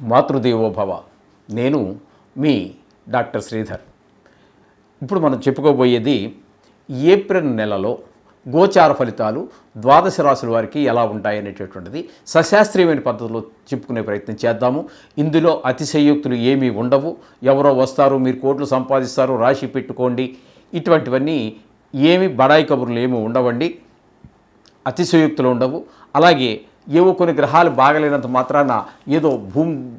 మాతృదేవోభవ. నేను మీ డాక్టర్ శ్రీధర్. ఇప్పుడు మనం చెప్పుకోబోయేది ఏప్రిల్ నెలలో గోచార ఫలితాలు ద్వాదశ రాశుల వారికి ఎలా ఉంటాయనేటటువంటిది సశాస్త్రీయమైన పద్ధతిలో చెప్పుకునే ప్రయత్నం చేద్దాము. ఇందులో అతిశయోక్తులు ఏమీ ఉండవు. ఎవరో వస్తారు మీరు కోట్లు సంపాదిస్తారు రాశి పెట్టుకోండి. ఇటువంటివన్నీ ఏమి బడాయి కబుర్లు ఏమి ఉండవండి. అతిశయోక్తులు ఉండవు. అలాగే ఏవో కొన్ని గ్రహాలు బాగలేనంత మాత్రాన ఏదో భూమి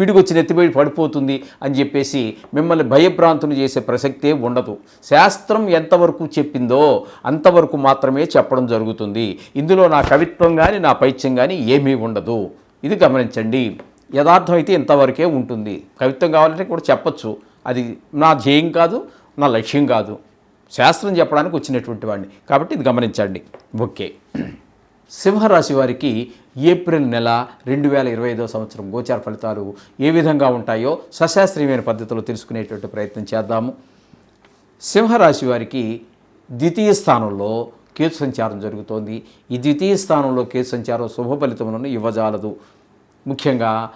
పిడిగొచ్చి నెత్తిపోయి పడిపోతుంది అని చెప్పేసి మిమ్మల్ని భయభ్రాంతులు చేసే ప్రసక్తే ఉండదు. శాస్త్రం ఎంతవరకు చెప్పిందో అంతవరకు మాత్రమే చెప్పడం జరుగుతుంది. ఇందులో నా కవిత్వం కానీ నా పైత్యం కానీ ఏమీ ఉండదు. ఇది గమనించండి. యథార్థం అయితే ఇంతవరకే ఉంటుంది. కవిత్వం కావాలంటే కూడా చెప్పచ్చు. అది నా ధ్యేయం కాదు నా లక్ష్యం కాదు. శాస్త్రం చెప్పడానికి వచ్చినటువంటి వాడిని. కాబట్టి ఇది గమనించండి. ఓకే. సింహరాశి వారికి ఏప్రిల్ నెల రెండు వేల ఇరవై ఐదో సంవత్సరం గోచార ఫలితాలు ఏ విధంగా ఉంటాయో సశాస్త్రీయమైన పద్ధతిలో తెలుసుకునేటువంటి ప్రయత్నం చేద్దాము. సింహరాశి వారికి ద్వితీయ స్థానంలో కేతు సంచారం జరుగుతోంది. ఈ ద్వితీయ స్థానంలో కేతు సంచారం శుభ ఫలితములను ఇవ్వజాలదు. ముఖ్యంగా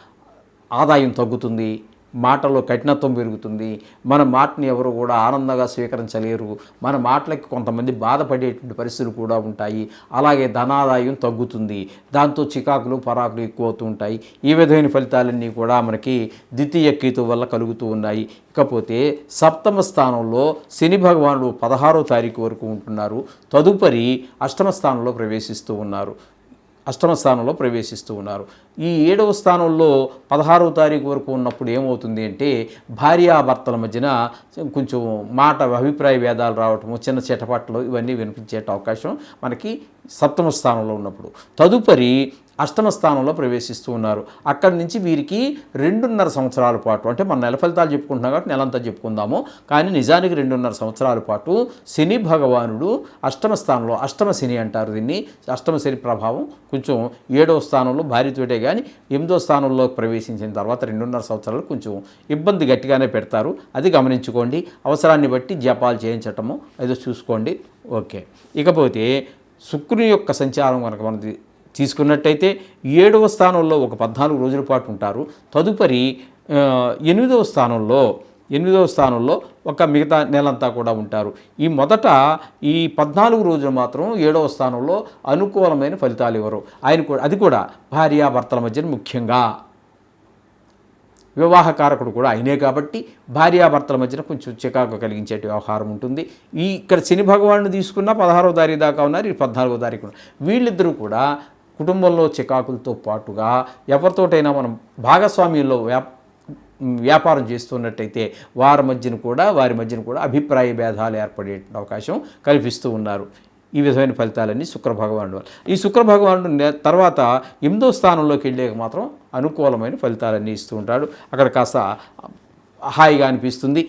ఆదాయం తగ్గుతుంది. మాటలో కఠినత్వం పెరుగుతుంది. మన మాటని ఎవరు కూడా ఆనందంగా స్వీకరించలేరు. మన మాటలకి కొంతమంది బాధపడేటువంటి పరిస్థితులు కూడా ఉంటాయి. అలాగే ధనాదాయం తగ్గుతుంది. దాంతో చికాకులు పరాకులు ఎక్కువ అవుతూ ఉంటాయి. ఈ విధమైన ఫలితాలన్నీ కూడా మనకి ద్వితీయ కేతు వల్ల కలుగుతూ ఉన్నాయి. ఇకపోతే సప్తమ స్థానంలో శని భగవానుడు పదహారో తారీఖు వరకు ఉంటున్నారు. తదుపరి అష్టమ స్థానంలో ప్రవేశిస్తూ ఉన్నారు. అష్టమ స్థానంలో ప్రవేశిస్తూ ఉన్నారు. ఈ ఏడవ స్థానంలో పదహారవ తారీఖు వరకు ఉన్నప్పుడు ఏమవుతుంది అంటే భార్యాభర్తల మధ్యన కొంచెం మాట అభిప్రాయ భేదాలు రావటము చిన్న చిటపట్లు ఇవన్నీ వినిపించే అవకాశం మనకి సప్తమ స్థానంలో ఉన్నప్పుడు. తదుపరి అష్టమ స్థానంలో ప్రవేశిస్తూ ఉన్నారు. అక్కడి నుంచి వీరికి రెండున్నర సంవత్సరాల పాటు అంటే మన నెల ఫలితాలు చెప్పుకుంటున్నాం కాబట్టి నెలంతా చెప్పుకుందాము. కానీ నిజానికి రెండున్నర సంవత్సరాల పాటు శని భగవానుడు అష్టమ స్థానంలో అష్టమ శని అంటారు దీన్ని. అష్టమ శని ప్రభావం కొంచెం ఏడవ స్థానంలో భార్యతోటే కానీ ఎనిమిదో స్థానంలో ప్రవేశించిన తర్వాత రెండున్నర సంవత్సరాలు కొంచెం ఇబ్బంది గట్టిగానే పెడతారు. అది గమనించుకోండి. అవసరాన్ని బట్టి జపాలు చేయించటము ఏదో చూసుకోండి. ఓకే. ఇకపోతే శుక్రుని యొక్క సంచారం కనుక మనది తీసుకున్నట్టయితే ఏడవ స్థానంలో ఒక పద్నాలుగు రోజుల పాటు ఉంటారు. తదుపరి ఎనిమిదవ స్థానంలో ఎనిమిదవ స్థానంలో ఒక మిగతా నెలంతా కూడా ఉంటారు. ఈ మొదట ఈ పద్నాలుగు రోజులు మాత్రం ఏడవ స్థానంలో అనుకూలమైన ఫలితాలు ఇవ్వరు. ఆయన కూడా అది కూడా భార్యాభర్తల మధ్యన ముఖ్యంగా. వివాహకారకుడు కూడా ఆయనే కాబట్టి భార్యాభర్తల మధ్యన కొంచెం చికాకు కలిగించే వ్యవహారం ఉంటుంది. ఈ ఇక్కడ శని భగవాను తీసుకున్న పదహారవ తారీఖు దాకా ఉన్నారు ఈ పద్నాలుగో తారీఖు వీళ్ళిద్దరూ కూడా కుటుంబంలో చికాకులతో పాటుగా ఎవరితోటైనా మనం భాగస్వామ్యంలో వ్యా వ్యాపారం చేస్తున్నట్టయితే వారి మధ్యన కూడా వారి మధ్యన కూడా అభిప్రాయ భేదాలు ఏర్పడే అవకాశం కల్పిస్తూ ఉన్నారు. ఈ విధమైన ఫలితాలన్నీ శుక్రభగవానుడు ఈ శుక్రభగవానుడు తర్వాత ఎనిమిదో స్థానంలోకి వెళ్ళాక మాత్రం అనుకూలమైన ఫలితాలన్నీ ఇస్తూ ఉంటాడు. అక్కడ కాస్త హాయిగా అనిపిస్తుంది.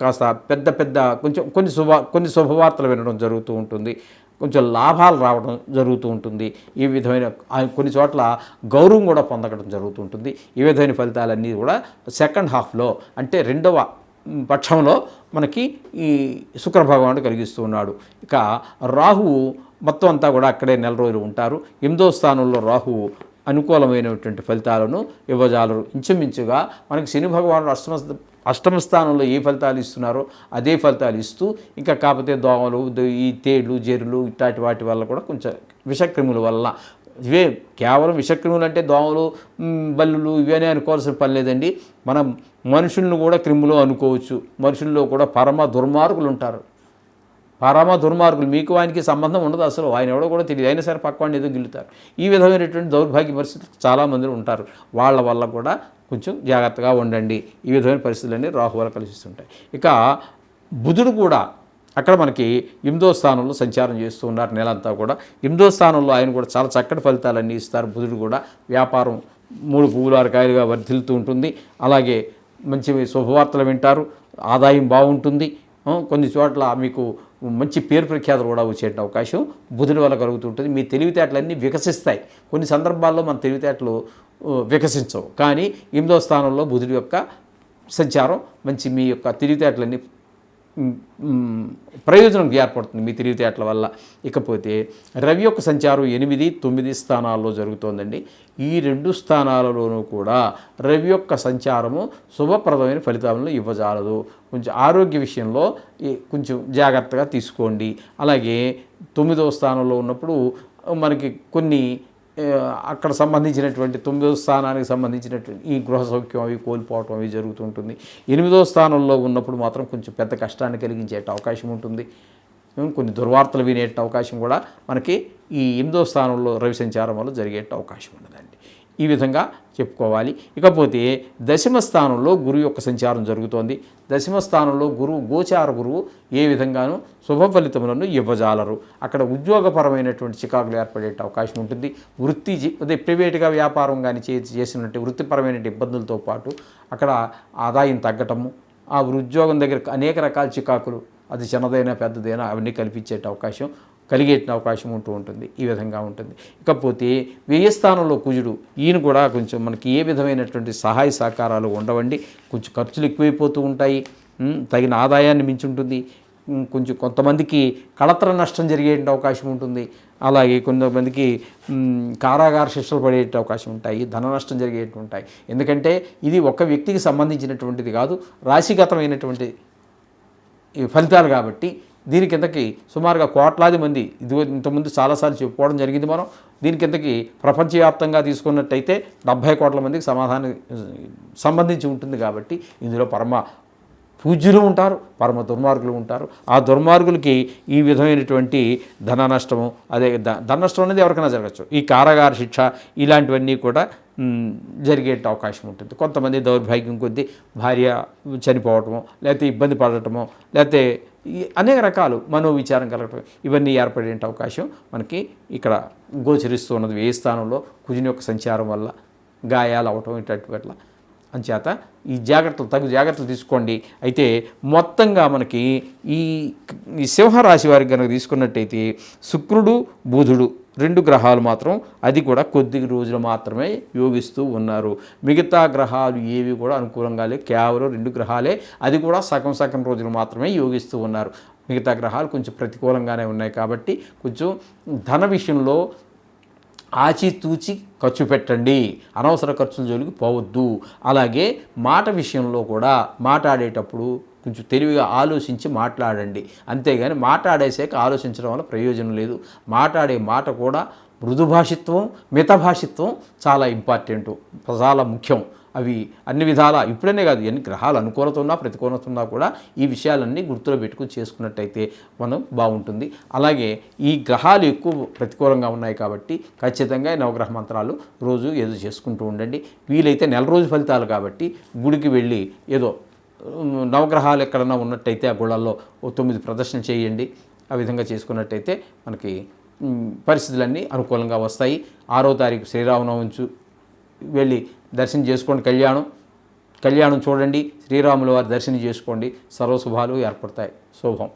కాస్త పెద్ద పెద్ద కొంచెం కొన్ని శుభ కొన్ని శుభవార్తలు వినడం జరుగుతూ ఉంటుంది. కొంచెం లాభాలు రావడం జరుగుతూ ఉంటుంది. ఈ విధమైన కొన్ని చోట్ల గౌరవం కూడా పొందడం జరుగుతూ ఉంటుంది. ఈ విధమైన ఫలితాలన్నీ కూడా సెకండ్ హాఫ్లో అంటే రెండవ పక్షంలో మనకి ఈ శుక్రభగవానుడు కలిగిస్తూ ఉన్నాడు. ఇక రాహువు మొత్తం అంతా కూడా అక్కడే నెల రోజులు ఉంటారు. ఎనిమిదో స్థానంలో రాహువు అనుకూలమైనటువంటి ఫలితాలను ఇవ్వజాలరు. ఇంచుమించుగా మనకి శని భగవానుడు అష్టమ అష్టమ స్థానంలో ఏ ఫలితాలు ఇస్తున్నారో అదే ఫలితాలు ఇస్తూ ఇంకా కాకపోతే దోమలు ఈ తేళ్ళు జెర్లు ఇట్లాంటి వాటి వల్ల కూడా కొంచెం విషక్రిముల వల్ల. ఇవే కేవలం విషక్రిములు అంటే దోమలు బల్లులు ఇవేనే అనుకోవాల్సిన పని లేదండి. మనం మనుషులను కూడా క్రిములు అనుకోవచ్చు. మనుషుల్లో కూడా పరమ దుర్మార్గులు ఉంటారు. పరమ దుర్మార్గులు. మీకు ఆయనకి సంబంధం ఉండదు అసలు. ఆయన ఎవడో కూడా తెలియదు. అయినా సరే పక్కవాడిని ఏదో గిల్లుతారు. ఈ విధమైనటువంటి దౌర్భాగ్య పరిస్థితులు చాలామంది ఉంటారు. వాళ్ళ వల్ల కూడా కొంచెం జాగ్రత్తగా ఉండండి. ఈ విధమైన పరిస్థితులన్నీ రాహు వల్ల కలిసిస్తుంటాయి. ఇక బుధుడు కూడా అక్కడ మనకి ఎనిమిదో స్థానంలో సంచారం చేస్తూ ఉన్నారు నెలంతా కూడా. ఎనిమిదో స్థానంలో ఆయన కూడా చాలా చక్కటి ఫలితాలన్నీ ఇస్తారు. బుధుడు కూడా వ్యాపారం మూడు పువ్వులు ఆరు కాయలుగా వర్ధిల్తూ ఉంటుంది. అలాగే మంచి శుభవార్తలు వింటారు. ఆదాయం బాగుంటుంది. కొన్ని చోట్ల మీకు మంచి పేరు ప్రఖ్యాతులు కూడా వచ్చే అవకాశం బుధుడి వల్ల కలుగుతుంటుంది. మీ తెలివితేటలన్నీ వికసిస్తాయి. కొన్ని సందర్భాల్లో మన తెలివితేటలు వికసించవు. కానీ ఎనిమిదో స్థానంలో బుధుడి యొక్క సంచారం మంచి మీ యొక్క తెలివితేటలన్నీ ప్రయోజనం ఏర్పడుతుంది మీ తెలివితేటల వల్ల. ఇకపోతే రవి యొక్క సంచారం ఎనిమిది తొమ్మిది స్థానాల్లో జరుగుతోందండి. ఈ రెండు స్థానాలలోనూ కూడా రవి యొక్క సంచారము శుభప్రదమైన ఫలితాలను ఇవ్వజాలదు. కొంచెం ఆరోగ్య విషయంలో ఈ- కొంచెం జాగ్రత్తగా తీసుకోండి. అలాగే తొమ్మిదవ స్థానంలో ఉన్నప్పుడు మనకి కొన్ని అక్కడ సంబంధించినటువంటి తొమ్మిదో స్థానానికి సంబంధించినటువంటి ఈ గృహ సౌఖ్యం అవి కోల్పోవటం అవి జరుగుతుంటుంది ఎనిమిదో స్థానంలో ఉన్నప్పుడు మాత్రం కొంచెం పెద్ద కష్టాన్ని కలిగించే అవకాశం ఉంటుంది. కొన్ని దుర్వార్తలు వినే అవకాశం కూడా మనకి ఈ ఎనిమిదో స్థానంలో రవి సంచారం వల్ల జరిగే అవకాశం ఉండదండి ఈ విధంగా చెప్పుకోవాలి. ఇకపోతే దశమ స్థానంలో గురువు యొక్క సంచారం జరుగుతోంది. దశమ స్థానంలో గురువు గోచార గురువు ఏ విధంగానూ శుభ ఫలితములను ఇవ్వజాలరు. అక్కడ ఉద్యోగపరమైనటువంటి చికాకులు ఏర్పడే అవకాశం ఉంటుంది. వృత్తి అదే ప్రైవేట్గా వ్యాపారం కానీ చే చేసినట్టు వృత్తిపరమైన ఇబ్బందులతో పాటు అక్కడ ఆదాయం తగ్గటము ఆ ఉద్యోగం దగ్గర అనేక రకాల చికాకులు అది చిన్నదైనా పెద్దదైనా అవన్నీ కల్పించే అవకాశం కలిగే అవకాశం ఉంటూ ఉంటుంది. ఈ విధంగా ఉంటుంది. ఇకపోతే వ్యయ స్థానంలో కుజుడు ఈయన కూడా కొంచెం మనకి ఏ విధమైనటువంటి సహాయ సహకారాలు ఉండవండి. కొంచెం ఖర్చులు ఎక్కువైపోతూ ఉంటాయి. తగిన ఆదాయాన్ని మించి ఉంటుంది కొంచెం కొంతమందికి కళత్ర నష్టం జరిగే అవకాశం ఉంటుంది. అలాగే కొంతమందికి కారాగార శిక్షలు పడే అవకాశం ఉంటాయి. ధన నష్టం జరిగేటు ఉంటాయి. ఎందుకంటే ఇది ఒక వ్యక్తికి సంబంధించినటువంటిది కాదు. రాశిగతమైనటువంటి ఈ ఫలితాలు కాబట్టి దీని కిందకి సుమారుగా కోట్లాది మంది ఇది ఇంతకుముందు చాలాసార్లు చెప్పుకోవడం జరిగింది మనం దీని కిందకి ప్రపంచవ్యాప్తంగా తీసుకున్నట్టయితే డెబ్భై కోట్ల మందికి సమాధానం సంబంధించి ఉంటుంది కాబట్టి ఇందులో పరమ పూజ్యులు ఉంటారు పరమ దుర్మార్గులు ఉంటారు. ఆ దుర్మార్గులకి ఈ విధమైనటువంటి ధన నష్టము అదే ధన నష్టం అనేది ఎవరికైనా జరగచ్చు. ఈ కారాగార శిక్ష ఇలాంటివన్నీ కూడా జరిగే అవకాశం ఉంటుంది. కొంతమంది దౌర్భాగ్యం కొద్దీ భార్య చనిపోవటము లేకపోతే ఇబ్బంది పడటము లేకపోతే అనేక రకాలు మనోవిచారం కలగటం ఇవన్నీ ఏర్పడే అవకాశం మనకి ఇక్కడ గోచరిస్తూ ఉన్నది. ఏ స్థానంలో కుజుని యొక్క సంచారం వల్ల గాయాలు అవటం ఇటువంటి వల్ల. అంచేత ఈ జాగ్రత్తలు తగు జాగ్రత్తలు తీసుకోండి. అయితే మొత్తంగా మనకి ఈ ఈ సింహరాశి వారికి కనుక తీసుకున్నట్టయితే శుక్రుడు బుధుడు రెండు గ్రహాలు మాత్రం అది కూడా కొద్ది రోజులు మాత్రమే యోగిస్తూ ఉన్నారు. మిగతా గ్రహాలు ఏవి కూడా అనుకూలంగా లేవు. కేవలం రెండు గ్రహాలే. అది కూడా సగం సగం రోజులు మాత్రమే యోగిస్తూ ఉన్నారు. మిగతా గ్రహాలు కొంచెం ప్రతికూలంగానే ఉన్నాయి కాబట్టి కొంచెం ధన విషయంలో ఆచితూచి ఖర్చు పెట్టండి. అనవసర ఖర్చుల జోలికి పోవద్దు. అలాగే మాట విషయంలో కూడా మాట్లాడేటప్పుడు కొంచెం తెలివిగా ఆలోచించి మాట్లాడండి. అంతేగాని మాట్లాడేసాక ఆలోచించడం వల్ల ప్రయోజనం లేదు. మాట్లాడే మాట కూడా మృదుభాషిత్వం మితభాషిత్వం చాలా ఇంపార్టెంట్ చాలా ముఖ్యం. అవి అన్ని విధాలా ఇప్పుడనే కాదు ఎన్ని గ్రహాలు అనుకూలత ఉన్నా ప్రతికూలత ఉన్నా కూడా ఈ విషయాలన్నీ గుర్తులో పెట్టుకుని చేసుకున్నట్టయితే మనం బాగుంటుంది. అలాగే ఈ గ్రహాలు ఎక్కువ ప్రతికూలంగా ఉన్నాయి కాబట్టి ఖచ్చితంగా నవగ్రహ మంత్రాలు రోజు ఏదో చేసుకుంటూ ఉండండి. వీలైతే నెల రోజు ఫలితాలు కాబట్టి గుడికి వెళ్ళి ఏదో నవగ్రహాలు ఎక్కడన్నా ఉన్నట్టయితే ఆ గుళ్ళల్లో ఓ తొమ్మిది ప్రదర్శన చేయండి. ఆ విధంగా చేసుకున్నట్టయితే మనకి పరిస్థితులన్నీ అనుకూలంగా వస్తాయి. ఆరో తారీఖు శ్రీరామనవంచు వెళ్ళి దర్శనం చేసుకోండి కళ్యాణం. కళ్యాణం చూడండి శ్రీరాముల వారి దర్శనం చేసుకోండి. సర్వశుభాలు ఏర్పడతాయి. శుభం.